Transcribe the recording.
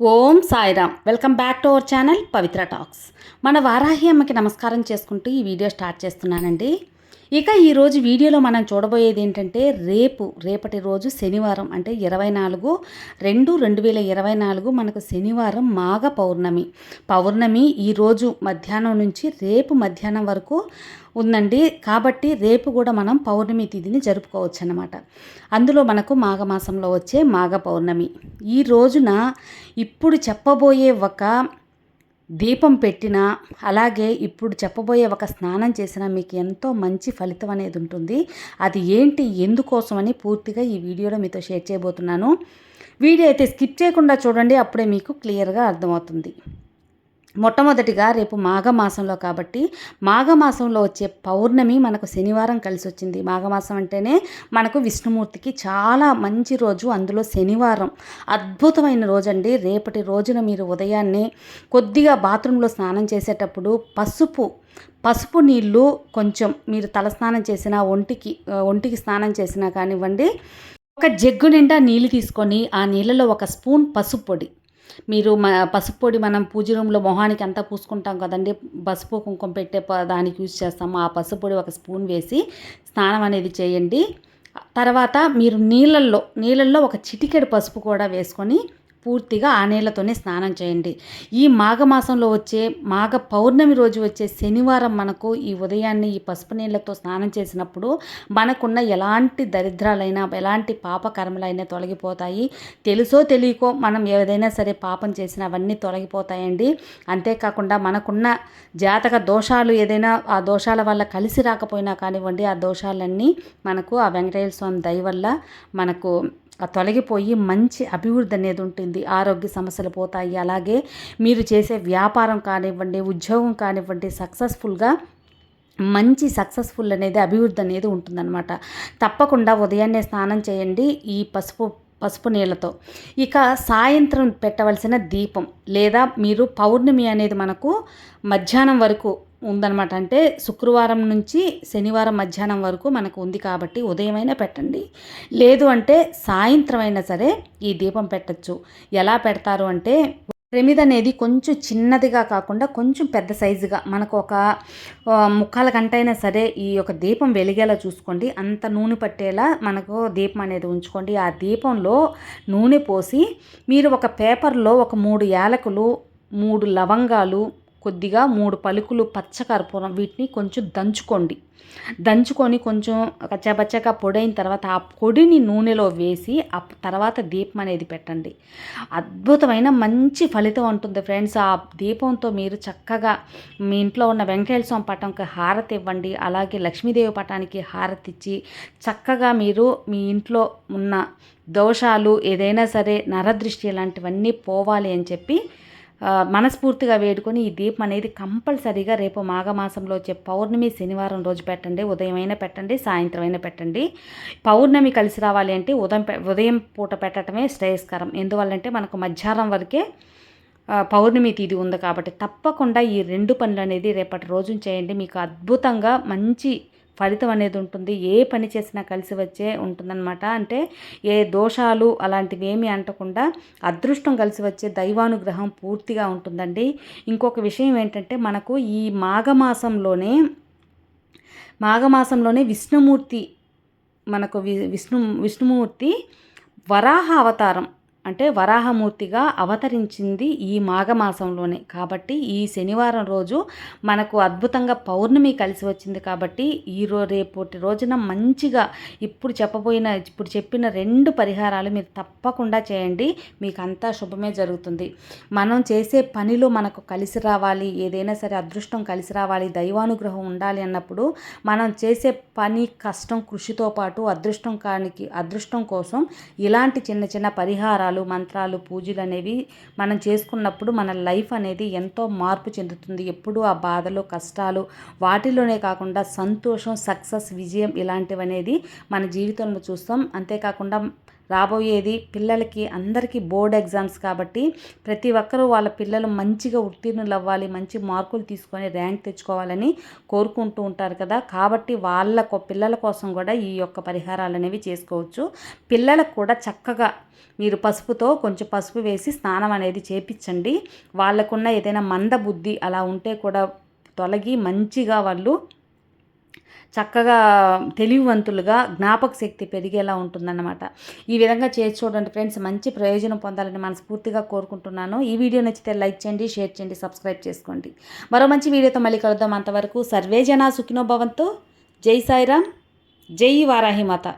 Om Sairam. Welcome back to our channel Pavitra talks. మన వారాహి అమ్మకి నమస్కారం చేసుకుంటూ ఈ వీడియో స్టార్ట్ చేస్తున్నానండి. ఇక ఈరోజు వీడియోలో మనం చూడబోయేది ఏంటంటే రేపు రేపటి రోజు శనివారం అంటే ఇరవై నాలుగు రెండు రెండు వేల ఇరవై నాలుగు మనకు శనివారం మాఘ పౌర్ణమి. పౌర్ణమి ఈరోజు మధ్యాహ్నం నుంచి రేపు మధ్యాహ్నం వరకు ఉందండి. కాబట్టి రేపు కూడా మనం పౌర్ణమి తిథిని జరుపుకోవచ్చు అన్నమాట అందులో మనకు మాఘమాసంలో వచ్చే మాఘ పౌర్ణమి. ఈ రోజున ఇప్పుడు చెప్పబోయే ఒక దీపం పెట్టినా అలాగే ఇప్పుడు చెప్పబోయే ఒక స్నానం చేసినా మీకు ఎంతో మంచి ఫలితం అనేది ఉంటుంది. అది ఏంటి ఎందుకోసమని పూర్తిగా ఈ వీడియోలో మీతో షేర్ చేయబోతున్నాను. వీడియో అయితే స్కిప్ చేయకుండా చూడండి అప్పుడే మీకు క్లియర్గా అర్థమవుతుంది. మొట్టమొదటిగా రేపు మాఘమాసంలో కాబట్టి మాఘమాసంలో వచ్చే పౌర్ణమి మనకు శనివారం కలిసి వచ్చింది మాఘమాసం అంటేనే మనకు విష్ణుమూర్తికి చాలా మంచి రోజు. అందులో శనివారం అద్భుతమైన రోజు అండి రేపటి రోజున మీరు ఉదయాన్నే కొద్దిగా బాత్రూంలో స్నానం చేసేటప్పుడు పసుపు పసుపు నీళ్ళు కొంచెం మీరు తలస్నానం చేసినా ఒంటికి ఒంటికి స్నానం చేసినా కానివ్వండి ఒక జగ్గు నిండా నీళ్ళు తీసుకొని ఆ నీళ్ళలో ఒక స్పూన్ పసుపు పొడి మీరు మ పసుపు పొడి మనం పూజ రూమ్లో మొహానికి అంతా పూసుకుంటాం కదండి. పసుపు కుంకుమ పెట్టే దానికి యూజ్ చేస్తాము ఆ పసుపు పొడి ఒక స్పూన్ వేసి స్నానం అనేది చేయండి. తర్వాత మీరు నీళ్ళల్లో నీళ్ళల్లో ఒక చిటికెడు పసుపు కూడా వేసుకొని పూర్తిగా ఆ నీళ్ళతోనే స్నానం చేయండి. ఈ మాఘమాసంలో వచ్చే మాఘ పౌర్ణమి రోజు వచ్చే శనివారం మనకు ఈ ఉదయాన్నే ఈ పసుపు నీళ్ళతో స్నానం చేసినప్పుడు మనకున్న ఎలాంటి దరిద్రాలైనా ఎలాంటి పాపకర్మలైనా తొలగిపోతాయి. తెలుసో తెలియకో మనం ఏదైనా సరే పాపం చేసినా అవన్నీ తొలగిపోతాయండి. అంతేకాకుండా మనకున్న జాతక దోషాలు ఏదైనా ఆ దోషాల వల్ల కలిసి రాకపోయినా కానివ్వండి ఆ దోషాలన్నీ మనకు ఆ వెంకటేశ్వర స్వామి దయ వల్ల మనకు తొలగిపోయి మంచి అభివృద్ధి అనేది ఉంటుంది. ఆరోగ్య సమస్యలు పోతాయి. అలాగే మీరు చేసే వ్యాపారం కానివ్వండి ఉద్యోగం కానివ్వండి సక్సెస్ఫుల్గా మంచి సక్సెస్ఫుల్ అనేది అభివృద్ధి అనేది ఉంటుందన్నమాట. తప్పకుండా ఉదయాన్నే స్నానం చేయండి ఈ పసుపు పసుపు నీళ్ళతో. ఇక సాయంత్రం పెట్టవలసిన దీపం లేదా మీరు పౌర్ణమి అనేది మనకు మధ్యాహ్నం వరకు ఉందన్నమాట. అంటే శుక్రవారం నుంచి శనివారం మధ్యాహ్నం వరకు మనకు ఉంది కాబట్టి ఉదయమైనా పెట్టండి. లేదు అంటే సాయంత్రం అయినా సరే ఈ దీపం పెట్టచ్చు. ఎలా పెడతారు అంటే ప్రమిద అనేది కొంచెం చిన్నదిగా కాకుండా కొంచెం పెద్ద సైజుగా మనకు ఒక ముక్కాల గంటైనా సరే ఈ యొక్క దీపం వెలిగేలా చూసుకోండి. అంత నూనె పట్టేలా మనకు దీపం అనేది ఉంచుకోండి. ఆ దీపంలో నూనె పోసి మీరు ఒక పేపర్లో ఒక మూడు యాలకులు మూడు లవంగాలు కొద్దిగా మూడు పలుకులు పచ్చకర్పూరం వీటిని కొంచెం దంచుకోండి. దంచుకొని కొంచెం కచ్చాపచ్చగా పొడైన తర్వాత ఆ పొడిని నూనెలో వేసి ఆ తర్వాత దీపం అనేది పెట్టండి. అద్భుతమైన మంచి ఫలితం ఉంటుంది ఫ్రెండ్స్. ఆ దీపంతో మీరు చక్కగా మీ ఇంట్లో ఉన్న వెంకటేశ్వర స్వామి పటంకి హారతి ఇవ్వండి. అలాగే లక్ష్మీదేవి పటానికి హారతి ఇచ్చి చక్కగా మీరు మీ ఇంట్లో ఉన్న దోషాలు ఏదైనా సరే నరదృష్టి లాంటివన్నీ పోవాలి అని చెప్పి మనస్ఫూర్తిగా వేడుకొని ఈ దీపం అనేది కంపల్సరీగా రేపు మాఘమాసంలో వచ్చే పౌర్ణమి శనివారం రోజు పెట్టండి ఉదయం అయినా పెట్టండి సాయంత్రం అయినా పెట్టండి. పౌర్ణమి కలిసి రావాలి అంటే ఉదయం ఉదయం పూట పెట్టడమే శ్రేయస్కరం. ఎందువల్లంటే మనకు మధ్యాహ్నం వరకే పౌర్ణమి తిది ఉంది కాబట్టి తప్పకుండా ఈ రెండు పనులు అనేది రేపటి రోజు చేయండి. మీకు అద్భుతంగా మంచి ఫలితం అనేది ఉంటుంది. ఏ పని చేసినా కలిసి వచ్చే ఉంటుందన్నమాట. అంటే ఏ దోషాలు అలాంటివి ఏమీ అంటకుండా అదృష్టం కలిసి వచ్చే దైవానుగ్రహం పూర్తిగా ఉంటుందండి. ఇంకొక విషయం ఏంటంటే మనకు ఈ మాఘమాసంలోనే మాఘమాసంలోనే విష్ణుమూర్తి మనకు విష్ణు విష్ణుమూర్తి వరాహ అవతారం అంటే వరాహమూర్తిగా అవతరించింది ఈ మాఘమాసంలోనే. కాబట్టి ఈ శనివారం రోజు మనకు అద్భుతంగా పౌర్ణమి కలిసి వచ్చింది కాబట్టి ఈరో రేపటి రోజున మంచిగా ఇప్పుడు చెప్పబోయిన ఇప్పుడు చెప్పిన రెండు పరిహారాలు మీరు తప్పకుండా చేయండి. మీకు అంతా శుభమే జరుగుతుంది. మనం చేసే పనిలో మనకు కలిసి రావాలి ఏదైనా సరే అదృష్టం కలిసి రావాలి దైవానుగ్రహం ఉండాలి అన్నప్పుడు మనం చేసే పని కష్టం కృషితో పాటు అదృష్టం కానికి అదృష్టం కోసం ఇలాంటి చిన్న చిన్న పరిహారాలు జపాలు మంత్రాలు పూజలు అనేవి మనం చేసుకున్నప్పుడు మన లైఫ్ అనేది ఎంతో మార్పు చెందుతుంది. ఎప్పుడు ఆ బాధలు కష్టాలు వాటిలోనే కాకుండా సంతోషం సక్సెస్ విజయం ఇలాంటివి అనేది మన జీవితంలో చూస్తాం. అంతేకాకుండా రాబోయేది పిల్లలకి అందరికీ బోర్డ్ ఎగ్జామ్స్ కాబట్టి ప్రతి ఒక్కరూ వాళ్ళ పిల్లలు మంచిగా ఉత్తీర్ణులు అవ్వాలి మంచి మార్కులు తీసుకొని ర్యాంక్ తెచ్చుకోవాలని కోరుకుంటూ ఉంటారు కదా. కాబట్టి వాళ్ళ పిల్లల కోసం కూడా ఈ యొక్క పరిహారాలు అనేవి చేసుకోవచ్చు. పిల్లలకు కూడా చక్కగా మీరు పసుపుతో కొంచెం పసుపు వేసి స్నానం అనేది చేపించండి. వాళ్ళకున్న ఏదైనా మంద బుద్ధి అలా ఉంటే కూడా తొలగి మంచిగా వాళ్ళు చక్కగా తెలివివంతులుగా జ్ఞాపక శక్తి పెరిగేలా ఉంటుందన్నమాట. ఈ విధంగా చేసి చూడండి ఫ్రెండ్స్. మంచి ప్రయోజనం పొందాలని మనస్ఫూర్తిగా కోరుకుంటున్నాను. ఈ వీడియో నచ్చితే లైక్ చేయండి షేర్ చేయండి సబ్స్క్రైబ్ చేసుకోండి. మరో మంచి వీడియోతో మళ్ళీ కలుద్దాం అంతవరకు. సర్వే జనా సుఖినోభవంతో జై సాయిరామ్. జై వారాహి మాత.